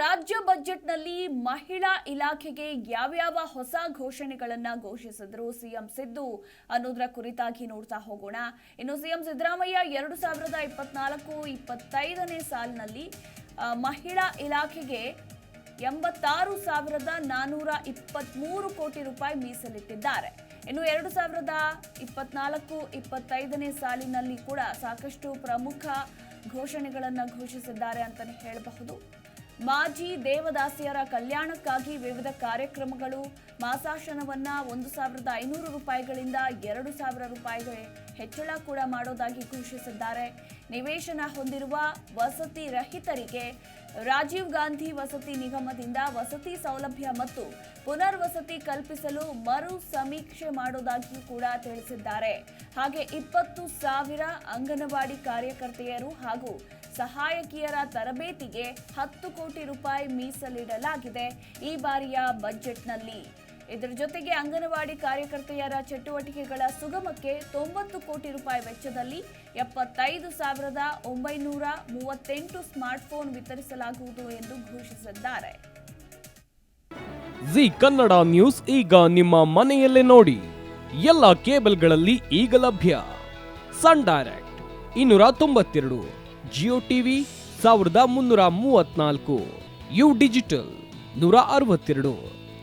ರಾಜ್ಯ ಬಜೆಟ್ನಲ್ಲಿ ಮಹಿಳಾ ಇಲಾಖೆಗೆ ಯಾವ್ಯಾವ ಹೊಸ ಘೋಷಣೆಗಳನ್ನ ಘೋಷಿಸಿದ್ರು ಸಿಎಂ ಸಿದ್ದು ಅನ್ನೋದರ ಕುರಿತಾಗಿ ನೋಡ್ತಾ ಹೋಗೋಣ. ಇನ್ನು ಸಿಎಂ ಸಿದ್ದರಾಮಯ್ಯ ಎರಡು ಸಾವಿರದ ಇಪ್ಪತ್ನಾಲ್ಕು ಇಪ್ಪತ್ತೈದನೇ ಸಾಲಿನಲ್ಲಿ ಮಹಿಳಾ ಇಲಾಖೆಗೆ ಎಂಬತ್ತಾರು ಸಾವಿರದ ನಾನೂರ ಇಪ್ಪತ್ಮೂರು ಕೋಟಿ ರೂಪಾಯಿ ಮೀಸಲಿಟ್ಟಿದ್ದಾರೆ. ಇನ್ನು ಎರಡು ಸಾವಿರದ ಇಪ್ಪತ್ನಾಲ್ಕು ಇಪ್ಪತ್ತೈದನೇ ಸಾಲಿನಲ್ಲಿ ಕೂಡ ಸಾಕಷ್ಟು ಪ್ರಮುಖ ಘೋಷಣೆಗಳನ್ನು ಘೋಷಿಸಿದ್ದಾರೆ ಅಂತಲೇ ಹೇಳಬಹುದು. ಮಾಜಿ ದೇವದಾಸಿಯರ ಕಲ್ಯಾಣಕ್ಕಾಗಿ ವಿವಿಧ ಕಾರ್ಯಕ್ರಮಗಳು, ಮಾಸಾಶನವನ್ನ ಒಂದು ಸಾವಿರದ ಐನೂರು ರೂಪಾಯಿಗಳಿಂದ ಎರಡು ಸಾವಿರ ರೂಪಾಯಿಗೆ ಹೆಚ್ಚಳ ಕೂಡ ಮಾಡೋದಾಗಿ ಘೋಷಿಸಿದ್ದಾರೆ. ನಿವೇಶನ ಹೊಂದಿರುವ ವಸತಿ ರಹಿತರಿಗೆ ರಾಜೀವ್ ಗಾಂಧಿ ವಸತಿ ನಿಗಮದಿಂದ ವಸತಿ ಸೌಲಭ್ಯ ಮತ್ತು ಪುನರ್ವಸತಿ ಕಲ್ಪಿಸಲು ಮರು ಸಮೀಕ್ಷೆ ಮಾಡೋದಾಗಿಯೂ ಕೂಡ ತಿಳಿಸಿದ್ದಾರೆ. ಹಾಗೆ ಇಪ್ಪತ್ತು ಸಾವಿರ ಅಂಗನವಾಡಿ ಕಾರ್ಯಕರ್ತೆಯರು ಹಾಗೂ ಸಹಾಯಕಿಯರ ತರಬೇತಿಗೆ ಹತ್ತು ಕೋಟಿ ರೂಪಾಯಿ ಮೀಸಲಿಡಲಾಗಿದೆ ಈ ಬಾರಿಯ ಬಜೆಟ್ನಲ್ಲಿ. ಇದರ ಜೊತೆಗೆ ಅಂಗನವಾಡಿ ಕಾರ್ಯಕರ್ತೆಯರ ಚಟುವಟಿಕೆಗಳ ಸುಗಮಕ್ಕೆ ತೊಂಬತ್ತು ಕೋಟಿ ರೂಪಾಯಿ ವೆಚ್ಚದಲ್ಲಿ ಎಪ್ಪತ್ತೈದು ಸಾವಿರದ ಒಂಬೈನೂರ ಮೂವತ್ತೆಂಟು ಸ್ಮಾರ್ಟ್ಫೋನ್ ವಿತರಿಸಲಾಗುವುದು ಎಂದು ಘೋಷಿಸಿದ್ದಾರೆ. ಜಿ ಕನ್ನಡ ನ್ಯೂಸ್ ಈಗ ನಿಮ್ಮ ಮನೆಯಲ್ಲೇ ನೋಡಿ. ಎಲ್ಲ ಕೇಬಲ್ಗಳಲ್ಲಿ ಈಗ ಲಭ್ಯ. ಸನ್ ಡೈರೆಕ್ಟ್ ಇನ್ನೂರ ತೊಂಬತ್ತೆರಡು, ಜಿಯೋ ಟಿವಿ ಸಾವಿರದ ಮುನ್ನೂರ ಮೂವತ್ನಾಲ್ಕು ಯು ಡಿಜಿಟಲ್ ನೂರ ಅರವತ್ತೆರಡು.